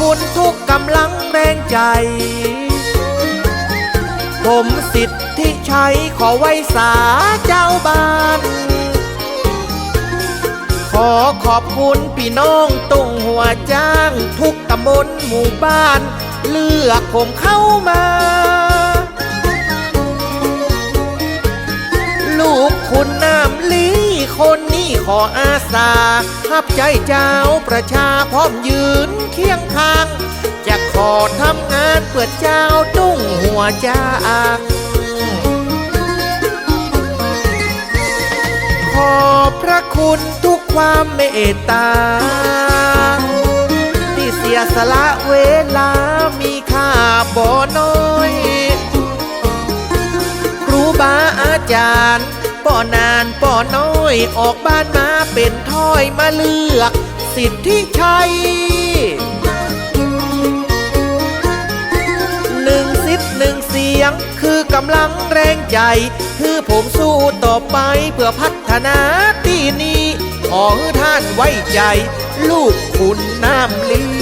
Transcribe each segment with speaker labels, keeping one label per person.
Speaker 1: คุณทุกกำลังแรงใจ ผมสิทธิใช้ขอไว้สาเจ้าบ้าน ขอขอบคุณพี่น้องตุงหัวจ้าง ทุกตำบลหมู่บ้าน เลือกผมเข้ามา ขออาสาฮับใจเจ้าประชาพร้อมยืนเคียงข้าง จะขอทำงานเพื่อเจ้าตุ้งหัวจ้าขอบพระคุณทุกความเมตตา ที่เสียสละเวลามีค่าบ่น้อย ครูบาอาจารย์ ป่อนานป่อน้อยออกบ้านมาเป็นถ้อยมาเลือก สิทธิชัยหนึ่งสิทธิ์หนึ่งเสียงคือกำลังแรงใจ คือผมสู้ต่อไปเพื่อพัฒนาที่นี้ขอท่านไว้ใจ ลูกคุณน้ำลี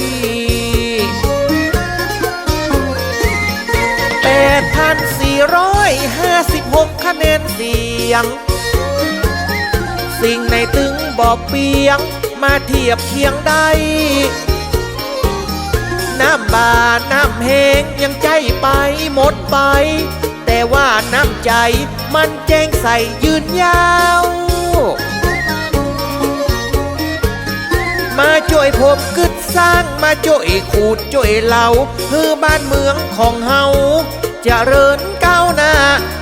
Speaker 1: ยง สิ่งในตึงบอกเปียง มาเทียบเคียงได้ น้ำบาน้ำแหงยังใจไปหมดไป แต่ว่าน้ำใจมันแจ้งใส่ยืนยาว มาช่วยผมกึดสร้างมาช่วยขูดช่วยเหลาเพื่อบ้านเมืองของเฮาจะเริญก้าวหน้า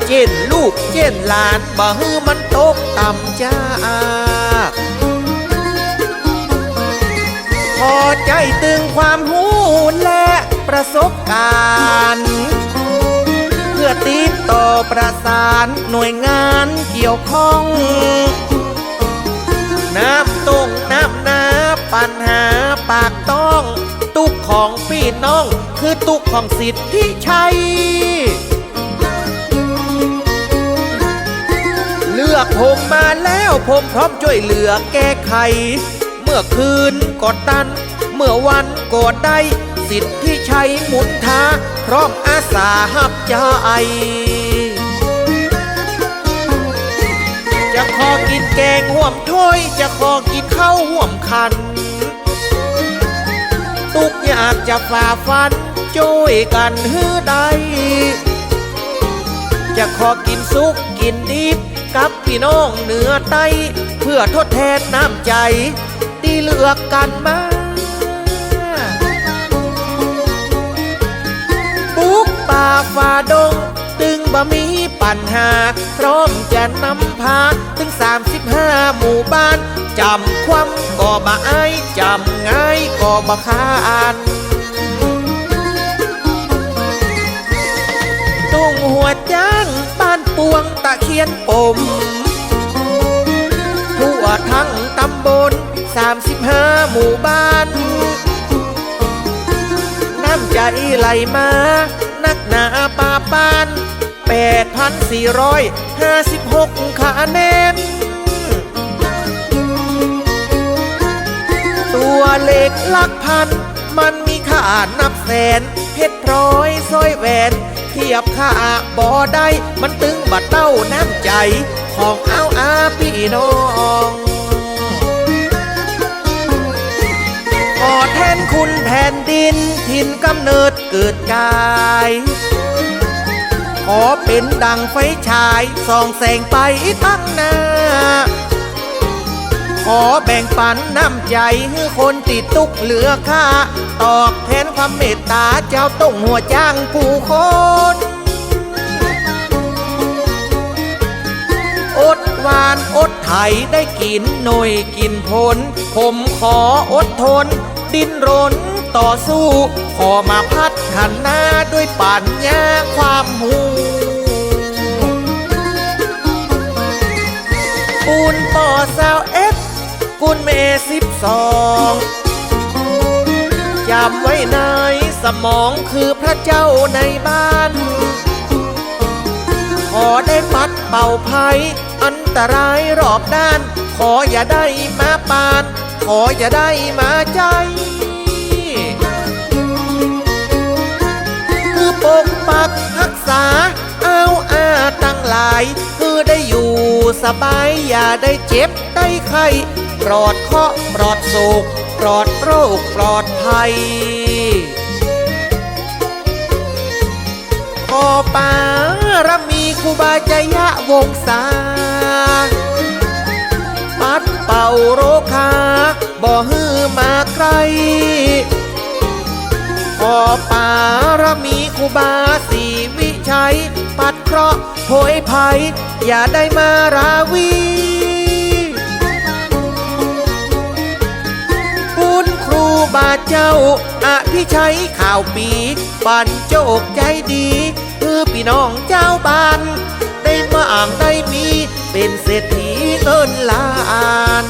Speaker 1: เจนลูกเจนหลานบ่ฮือมันตกต่ำจ้าพอใจตึงความหูและประสบการณ์เพื่อติดต่อประสานหน่วยงานเกี่ยวข้อง น้ำตรงน้ำนาปัญหาปากต้อง ตุกของพี่น้อง คือตุกของสิทธิชัย อกผมมาแล้วผมพร้อมช่วยเหลือแก้ไข เมื่อคืนกดตัน เมื่อวันกดได้ สิทธิชัยหมุนทาพร้อมอาสาหับใจจะขอกินแกงห่วมถ้วย จะขอกินข้าวห่วมคันตุกอยากจะฝ่าฟันช่วยกันฮือใดจะขอกินซุกกินดิบ กับพี่น้องเหนือใต้ เพื่อทดแทนน้ำใจ ที่เลือกกันมาปุกป่าฝ่าดง ตึงบ่มีปัญหา พร้อมจะนำพา ถึง 35 หมู่บ้าน จำความก็บ่อายจำง่ายก็บ่คานตุ้งหัวจ้าานปวงตะเคียนปมทั่วทั้งตำบล 35 หมู่บ้าน น้ำใจไหลมา นักหนาป่าปาน 8,456คะแนน ตัวเลขหลักพัน มันมีค่านับแสน เพชรพลอยสร้อยแหวน ทียบค่าบ่ได้มันตึงบัดเต้าน้ำใจ ของเอาอาพี่น้องขอแทนคุณแผ่นดินถิ่นกำเนิดเกิดกายขอเป็นดังไฟฉายส่องแสงไปตั้งหน้า ขอแบ่งปันน้ำใจให้คนติดตุกเหลือค่า ตอบแทนความเมตตาเจ้าต้องหัวจ้างผู้คนอดหวานอดไถได้กินหน่วยกินผล ผมขออดทน ดิ้นรนต่อสู้ ขอมาพัฒนาด้วยปัญญาความหูปูนปอสาว กุนเมสิบสองจำไว้ในสมองคือพระเจ้าในบ้าน ขอได้ปัดเป่าภัย อันตรายรอบด้าน ขออย่าได้มาปาน ขออย่าได้มาใจ คือปกปักรักษา เอาอาตั้งหลาย คือได้อยู่สบายอย่าได้เจ็บได้ไข้ ปลอดเคราะห์ปลอดโศกปลอดโรคปลอดภัยขอปารมีครูบาจยะวงศาปัดเป่าโรคาบ่ฮือมาไกลขอปารมีครูบาสีวิชัย ปัดเคราะห์โหยภัย อย่าได้มาราวี เจ้าอภิชัยข่าวปีปันโจกใจดีคือพี่น้องเจ้าบ้าน ได้มาอ่างได้มี เป็นเศรษฐีเงินล้าน